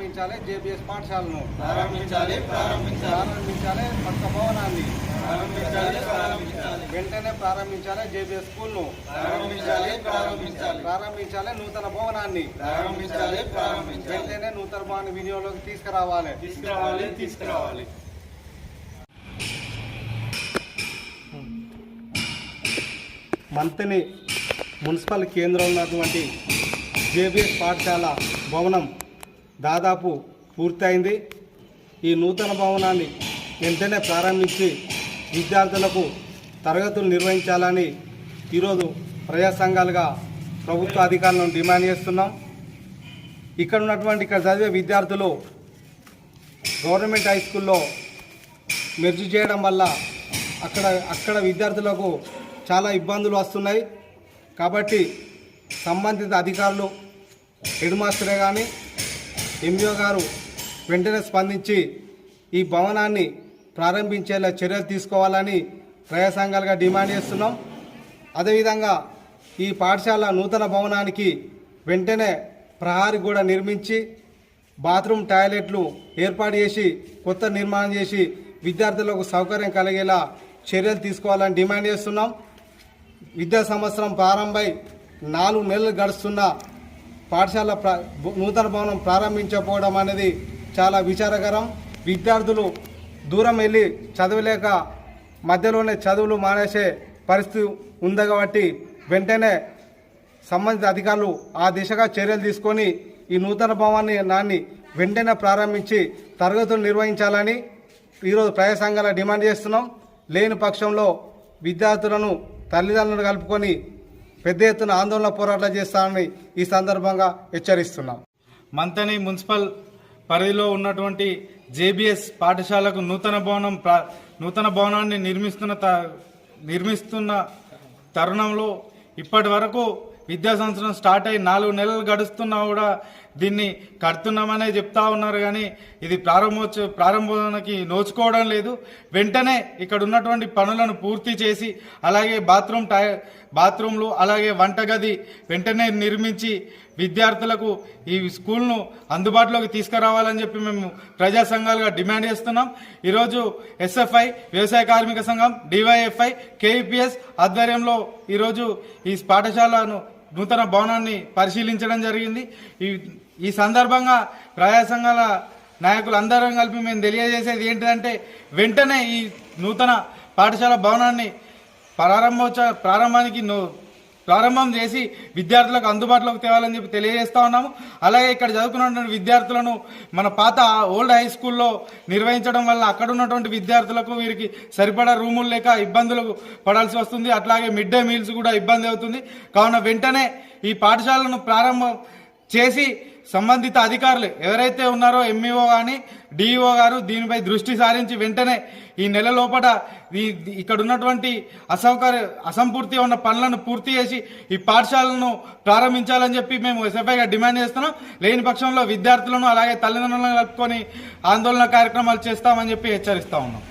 JBS పాఠశాలను ప్రారంభించాలి ప్రారంభించాలి. ప్రారంభించాలి పక్క భవనాన్ని ప్రారంభించాలి ప్రారంభించాలి. వెంటనే ప్రారంభించాలి జేబీఎస్ స్కూల్ను ప్రారంభించాలి ప్రారంభించాలి. ప్రారంభించాలి నూతన భవనాన్ని ప్రారంభించాలి ప్రారంభించాలి. వెంటనే నూతన భవనాన్ని వినియోగంలోకి తీసుకురావాలి. తీసుకురావాలి తీసుకురావాలి. మంతని మున్సిపల్ కేంద్రంలో ఉన్నటువంటి జేబీఎస్ పాఠశాల భవనం దాదాపు పూర్తయింది. ఈ నూతన భవనాన్ని వెంటనే ప్రారంభించి విద్యార్థులకు తరగతులు నిర్వహించాలని ఈరోజు ప్రజా సంఘాలుగా ప్రభుత్వ అధికారులను డిమాండ్ చేస్తున్నాం. ఇక్కడ ఉన్నటువంటి ఇక్కడ చదివే విద్యార్థులు గవర్నమెంట్ హై స్కూల్లో మెర్జీ చేయడం వల్ల అక్కడ అక్కడ విద్యార్థులకు చాలా ఇబ్బందులు వస్తున్నాయి. కాబట్టి సంబంధిత అధికారులు హెడ్ మాస్టరే కానీ ఎంఈఓ గారు వెంటనే స్పందించి ఈ భవనాన్ని ప్రారంభించేలా చర్యలు తీసుకోవాలని ప్రజా సంఘాలుగా డిమాండ్ చేస్తున్నాం. అదేవిధంగా ఈ పాఠశాల నూతన భవనానికి వెంటనే ప్రహారీ కూడా నిర్మించి బాత్రూమ్ టాయిలెట్లు ఏర్పాటు చేసి కొత్త నిర్మాణం చేసి విద్యార్థులకు సౌకర్యం కలిగేలా చర్యలు తీసుకోవాలని డిమాండ్ చేస్తున్నాం. విద్యా సంవత్సరం ప్రారంభమై నాలుగు నెలలు గడుస్తున్న పాఠశాల ప్ర నూతన భవనం ప్రారంభించకపోవడం అనేది చాలా విచారకరం. విద్యార్థులు దూరం వెళ్ళి చదవలేక మధ్యలోనే చదువులు మానేసే పరిస్థితి ఉంది కాబట్టి వెంటనే సంబంధిత అధికారులు ఆ దిశగా చర్యలు తీసుకొని ఈ నూతన భవనాన్ని నాన్ని వెంటనే ప్రారంభించి తరగతులు నిర్వహించాలని ఈరోజు ప్రజా సంఘాల డిమాండ్ చేస్తున్నాం. లేని పక్షంలో విద్యార్థులను తల్లిదండ్రులను కలుపుకొని పెద్ద ఎత్తున ఆందోళన పోరాటాలు చేస్తామని ఈ సందర్భంగా హెచ్చరిస్తున్నాం. మంతని మున్సిపల్ పరిధిలో ఉన్నటువంటి జేబీఎస్ పాఠశాలకు నూతన భవనం నూతన భవనాన్ని నిర్మిస్తున్న త- నిర్మిస్తున్న తరుణంలో ఇప్పటి వరకు విద్యా సంవత్సరం స్టార్ట్ అయ్యి నాలుగు నెలలు గడుస్తున్నా కూడా దీన్ని కడుతున్నామనే చెప్తా ఉన్నారు కానీ ఇది ప్రారంభోత్సవ ప్రారంభానికి నోచుకోవడం లేదు. వెంటనే ఇక్కడ ఉన్నటువంటి పనులను పూర్తి చేసి అలాగే బాత్రూమ్ టై బాత్రూమ్లు అలాగే వంటగది వెంటనే నిర్మించి విద్యార్థులకు ఈ స్కూల్ను అందుబాటులోకి తీసుకురావాలని చెప్పి మేము ప్రజా సంఘాలుగా డిమాండ్ చేస్తున్నాం. ఈరోజు ఎస్ఎఫ్ఐ వ్యవసాయ కార్మిక సంఘం డివైఎఫ్ఐ కేఈపిఎస్ ఆధ్వర్యంలో ఈరోజు ఈ పాఠశాలను నూతన భవనాన్ని పరిశీలించడం జరిగింది. ఈ ఈ సందర్భంగా ప్రజా సంఘాల నాయకులు అందరం కలిపి మేము తెలియజేసేది ఏంటంటే వెంటనే ఈ నూతన పాఠశాల భవనాన్ని ప్రారంభోత్సవ ప్రారంభానికి ప్రారంభం చేసి విద్యార్థులకు అందుబాటులోకి తేవాలని చెప్పి తెలియజేస్తా ఉన్నాము. అలాగే ఇక్కడ చదువుకున్నటువంటి విద్యార్థులను మన పాత ఓల్డ్ హై స్కూల్లో నిర్వహించడం వల్ల అక్కడ ఉన్నటువంటి విద్యార్థులకు వీరికి సరిపడా రూములు లేక ఇబ్బందులు పడాల్సి వస్తుంది. అట్లాగే మిడ్ డే మీల్స్ కూడా ఇబ్బంది అవుతుంది. కావున వెంటనే ఈ పాఠశాలను ప్రారంభం చేసి సంబంధిత అధికారులు ఎవరైతే ఉన్నారో ఎంఈఓ కానీ డిఈఓ గారు దీనిపై దృష్టి సారించి వెంటనే ఈ నెల లోపల ఇక్కడ ఉన్నటువంటి అసౌకర్య అసంపూర్తి ఉన్న పనులను పూర్తి చేసి ఈ పాఠశాలను ప్రారంభించాలని చెప్పి మేము ఎస్ఎఫ్ఐగా డిమాండ్ చేస్తున్నాం. లేని పక్షంలో విద్యార్థులను అలాగే తల్లిదండ్రులను కలుపుకొని ఆందోళన కార్యక్రమాలు చేస్తామని చెప్పి హెచ్చరిస్తా ఉన్నాం.